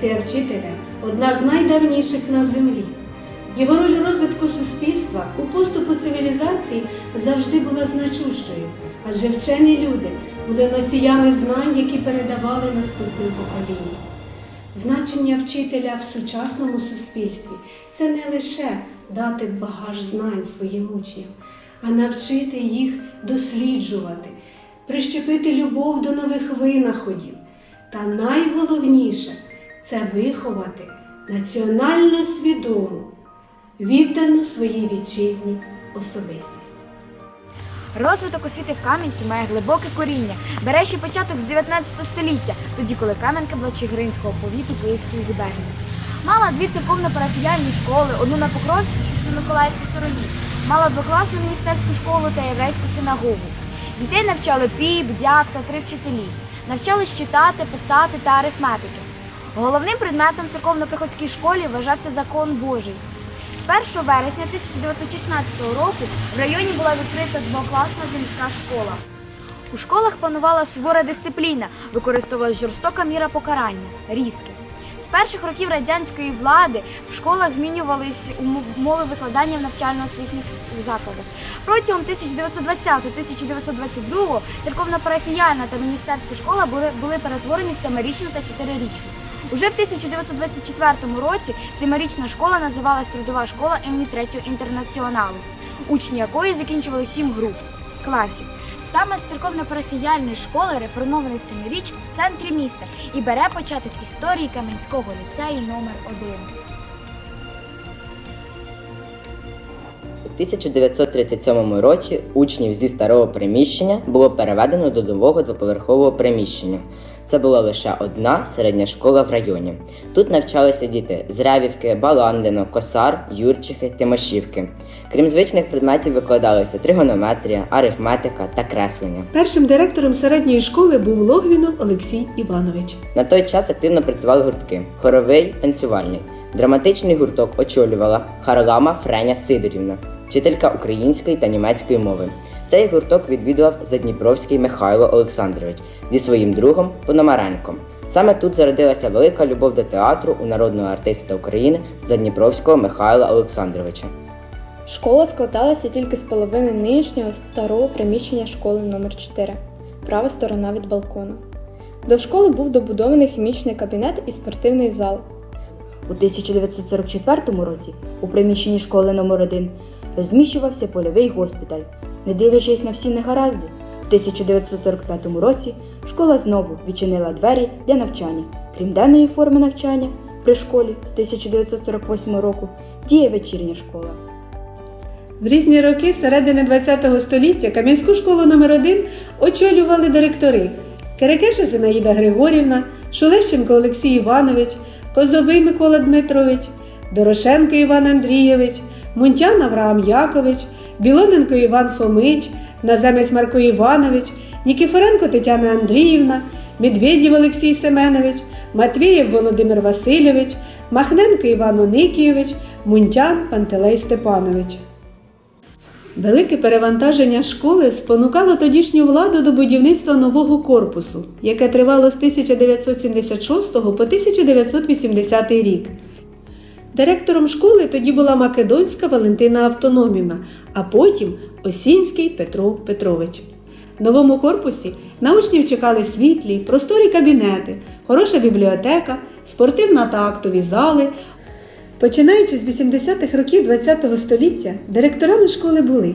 Професія вчителя одна з найдавніших на землі. Його роль розвитку суспільства у поступу цивілізації завжди була значущою, адже вчені люди були носіями знань, які передавали наступним поколінням. Значення вчителя в сучасному суспільстві це не лише дати багаж знань своїм учням, а навчити їх досліджувати, прищепити любов до нових винаходів. Та найголовніше це виховати національно свідому, віддану своїй вітчизні особистість. Розвиток освіти в Кам'янці має глибоке коріння, бере ще початок з 19 століття, тоді коли Кам'янка була Чигиринського повіту Київської губернії. Мала дві церковно-парафіяльні школи, одну на Покровській, іншу на Миколаївській стороні. Мала двокласну міністерську школу та єврейську синагогу. Дітей навчали піп, дяк та три вчителі. Навчали читати, писати та арифметики. Головним предметом в церковно-приходській школі вважався закон Божий. З 1 вересня 1916 року в районі була відкрита двокласна земська школа. У школах панувала сувора дисципліна, використовувалася жорстока міра покарання різки. Перших років радянської влади в школах змінювались ум- умови викладання в навчально-освітніх закладах. Протягом 1920-1922 церковно-парафіяльна та міністерська школа були перетворені в семирічну та чотирирічну. Уже в 1924 році семирічна школа називалась Трудова школа імені Третього інтернаціоналу, учні якої закінчували сім груп класів. Саме з церковно-парафіяльної школи реформований в семирічку в центрі міста і бере початок історії Кам'янського ліцею номер 1 1937 році учнів зі старого приміщення було переведено до нового двоповерхового приміщення. Це була лише одна середня школа в районі. Тут навчалися діти з Ревівки, Баландино, Косар, Юрчихи, Тимошівки. Крім звичних предметів, викладалися тригонометрія, арифметика та креслення. Першим директором середньої школи був Логвінов Олексій Іванович. На той час активно працювали гуртки: хоровий, танцювальний. Драматичний гурток очолювала Харлама Френя Сидорівна, вчителька української та німецької мови. Цей гурток відвідував Задніпровський Михайло Олександрович зі своїм другом Пономаренком. Саме тут зародилася велика любов до театру у народного артиста України Задніпровського Михайла Олександровича. Школа складалася тільки з половини нинішнього старого приміщення школи номер 4 права сторона від балкону. До школи був добудований хімічний кабінет і спортивний зал. У 1944 році у приміщенні школи номер 1 розміщувався польовий госпіталь. Не дивлячись на всі негаразди, у 1945 році школа знову відчинила двері для навчання. Крім денної форми навчання, при школі з 1948 року діє вечірня школа. В різні роки середини ХХ століття Кам'янську школу номер 1 очолювали директори Керекеша Зинаїда Григорівна, Шулещенко Олексій Іванович, Козовий Микола Дмитрович, Дорошенко Іван Андрійович, Мунтян Авраам Якович, Білоненко Іван Фомич, Наземець Марко Іванович, Нікіфоренко Тетяна Андріївна, Медведєв Олексій Семенович, Матвієв Володимир Васильович, Махненко Іван Оникійович, Мунтян Пантелей Степанович. Велике перевантаження школи спонукало тодішню владу до будівництва нового корпусу, яке тривало з 1976 по 1980 рік. Директором школи тоді була Македонська Валентина Автономівна, а потім Осінський Петро Петрович. В новому корпусі на учнів чекали світлі, просторі кабінети, хороша бібліотека, спортивна та актові зали, Починаючи з 80-х років ХХ століття, директорами школи були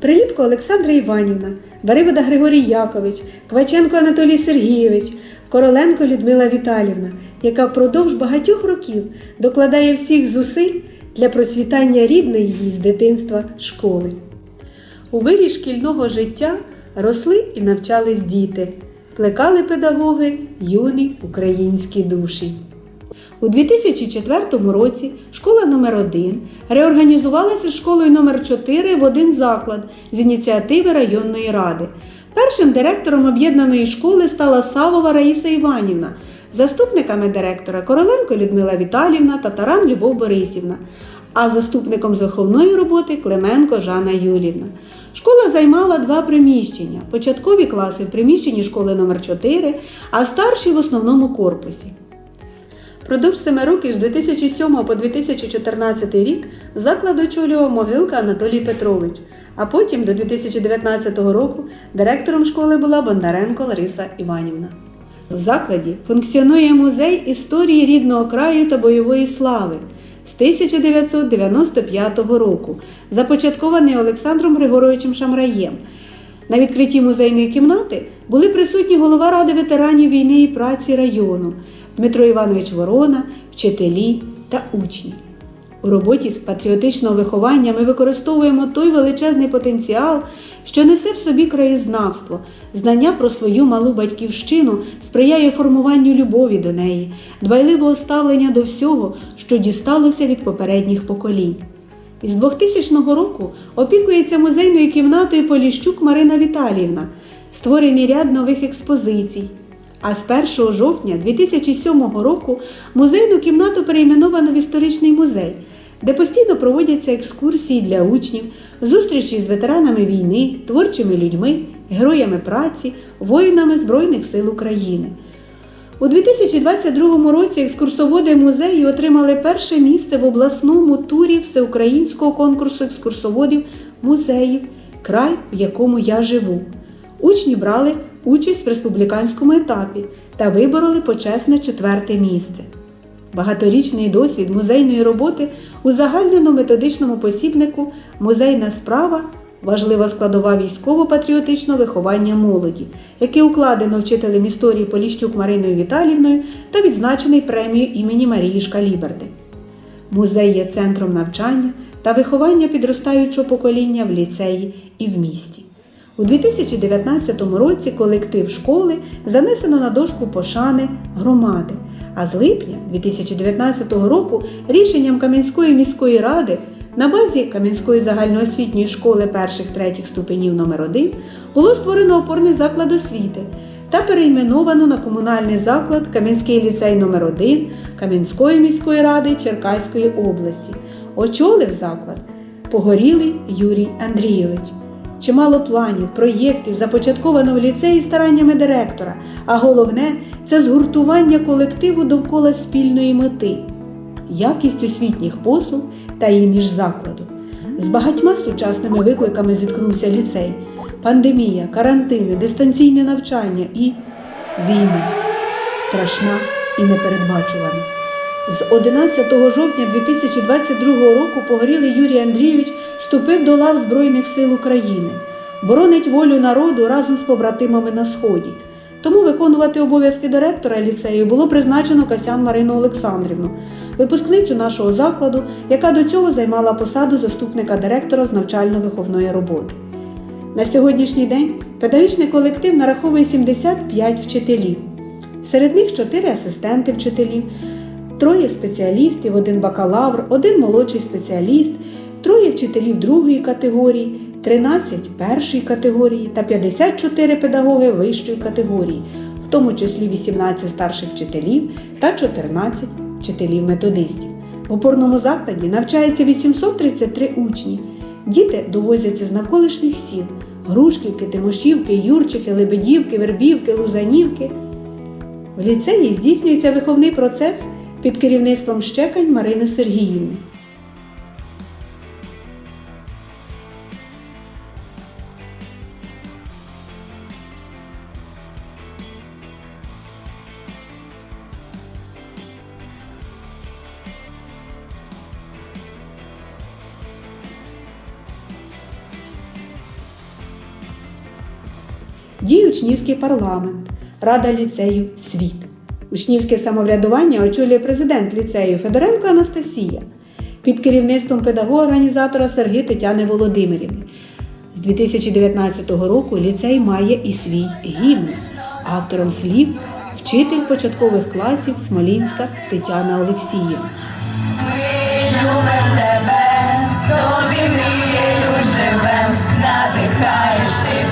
Приліпко Олександра Іванівна, Варивода Григорій Якович, Кваченко Анатолій Сергійович, Короленко Людмила Віталівна, яка впродовж багатьох років докладає всіх зусиль для процвітання рідної їй з дитинства школи. У вирі шкільного життя росли і навчались діти, плекали педагоги юні українські душі. У 2004 році школа номер 1 реорганізувалася з школою номер 4 в один заклад з ініціативи районної ради. Першим директором об'єднаної школи стала Савова Раїса Іванівна, заступниками директора Короленко Людмила Віталівна та Таран Любов Борисівна, а заступником з виховної роботи Клименко Жанна Юлівна. Школа займала два приміщення: початкові класи в приміщенні школи номер 4 а старші в основному корпусі. Продовж семи років з 2007 по 2014 рік заклад очолював Могилка Анатолій Петрович, а потім до 2019 року директором школи була Бондаренко Лариса Іванівна. В закладі функціонує музей історії рідного краю та бойової слави з 1995 року, започаткований Олександром Григоровичем Шамраєм. На відкритті музейної кімнати були присутні голова Ради ветеранів війни і праці району Дмитро Іванович Ворона, вчителі та учні. У роботі з патріотичного виховання ми використовуємо той величезний потенціал, що несе в собі краєзнавство, знання про свою малу батьківщину сприяє формуванню любові до неї, дбайливого ставлення до всього, що дісталося від попередніх поколінь. Із 2000 року опікується музейною кімнатою Поліщук Марина Віталіївна, створений ряд нових експозицій. А з 1 жовтня 2007 року музейну кімнату перейменовано в історичний музей, де постійно проводяться екскурсії для учнів, зустрічі з ветеранами війни, творчими людьми, героями праці, воїнами Збройних сил України. У 2022 році екскурсоводи музею отримали перше місце в обласному турі всеукраїнського конкурсу екскурсоводів музеїв Край, в якому я живу. Учні брали участь в республіканському етапі та вибороли почесне четверте місце. Багаторічний досвід музейної роботи у загальнено-методичному посібнику Музейна справа важлива складова військово-патріотичного виховання молоді, який укладено вчителем історії Поліщук Мариною Віталівною та відзначений премією імені Марії Шкаліберди. Музей є центром навчання та виховання підростаючого покоління в ліцеї і в місті. У 2019 році колектив школи занесено на дошку пошани громади, а з липня 2019 року рішенням Кам'янської міської ради на базі Кам'янської загальноосвітньої школи перших-третіх ступенів номер 1 було створено опорний заклад освіти та перейменовано на комунальний заклад Кам'янський ліцей номер 1 Кам'янської міської ради Черкаської області. Очолив заклад Погорілий Юрій Андрійович. Чимало планів, проєктів започатковано в ліцеї стараннями директора, а головне це згуртування колективу довкола спільної мети, якість освітніх послуг та імідж закладу. З багатьма сучасними викликами зіткнувся ліцей: пандемія, карантини, дистанційне навчання і війна страшна і непередбачувана. З 11 жовтня 2022 року погорілий Юрій Андрійович вступив до лав Збройних сил України, боронить волю народу разом з побратимами на Сході. Тому виконувати обов'язки директора ліцею було призначено Касян Марину Олександрівну, випускницю нашого закладу, яка до цього займала посаду заступника директора з навчально-виховної роботи. На сьогоднішній день педагогічний колектив нараховує 75 вчителів. Серед них 4 асистенти вчителів, троє спеціалістів, один бакалавр, один молодший спеціаліст, троє вчителів другої категорії, 13 першої категорії та 54 педагоги вищої категорії, в тому числі 18 старших вчителів та 14 вчителів-методистів. В опорному закладі навчається 833 учні. Діти довозяться з навколишніх сіл Грушківки, Тимошівки, Юрчихи, Лебедівки, Вербівки, Лузанівки. В ліцеї здійснюється виховний процес під керівництвом щекань Марини Сергіївни. Діє учнівський парламент, рада ліцею Світ. Учнівське самоврядування очолює президент ліцею Федоренко Анастасія під керівництвом педагога-організатора Серги Тетяни Володимирівни. З 2019 року ліцей має і свій гімн. Автором слів вчитель початкових класів Смолінська Тетяна тебе, тобі мрією живем, надихаєш ти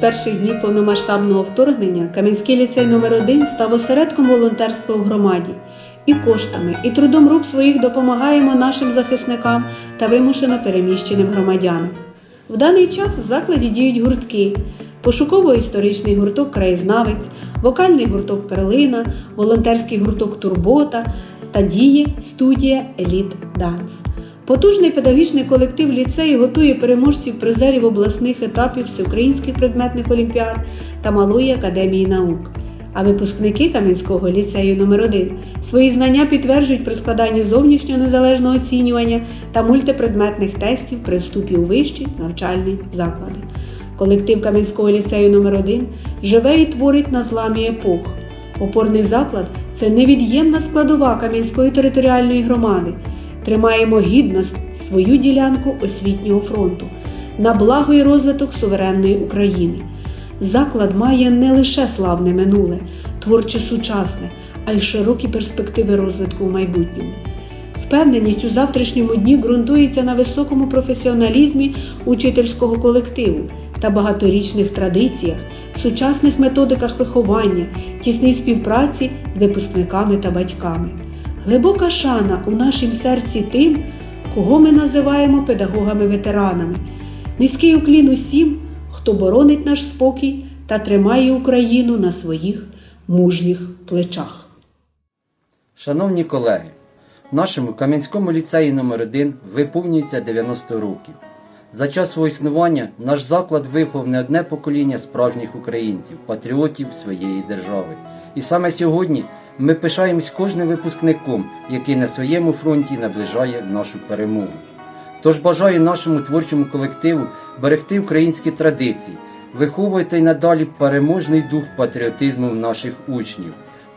перших днів повномасштабного вторгнення Кам'янський ліцей номер 1 став осередком волонтерства у громаді. і коштами, і трудом рук своїх допомагаємо нашим захисникам та вимушено переміщеним громадянам. В даний час в закладі діють гуртки: пошуково-історичний гурток Краєзнавець, вокальний гурток Перлина, волонтерський гурток Турбота та діє студія Еліт Данс. Потужний педагогічний колектив ліцею готує переможців призерів обласних етапів всеукраїнських предметних олімпіад та Малої академії наук. А випускники Кам'янського ліцею номер 1 свої знання підтверджують при складанні зовнішнього незалежного оцінювання та мультипредметних тестів при вступі у вищі навчальні заклади. Колектив Кам'янського ліцею номер 1 живе і творить на зламі епох. Опорний заклад це невід'ємна складова Кам'янської територіальної громади. Тримаємо гідно свою ділянку освітнього фронту на благо і розвиток суверенної України. Заклад має не лише славне минуле, творче сучасне, а й широкі перспективи розвитку в майбутньому. Впевненість у завтрашньому дні ґрунтується на високому професіоналізмі учительського колективу та багаторічних традиціях, сучасних методиках виховання, тісній співпраці з випускниками та батьками. Глибока шана у нашім серці тим, кого ми називаємо педагогами-ветеранами. Низький уклін усім, хто боронить наш спокій та тримає Україну на своїх мужніх плечах. Шановні колеги, в нашому Кам'янському ліцеї номер 1 виповнюється 90 років. За час свого існування наш заклад виховав не одне покоління справжніх українців, патріотів своєї держави. І саме сьогодні ми пишаємось кожним випускником, який на своєму фронті наближає нашу перемогу. Тож бажаю нашому творчому колективу берегти українські традиції, виховувати й надалі переможний дух патріотизму наших учнів,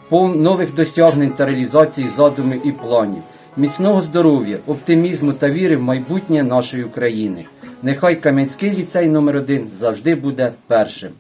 пов нових досягнень та реалізації задумів і планів, міцного здоров'я, оптимізму та віри в майбутнє нашої України. Нехай Кам'янський ліцей номер 1 завжди буде першим.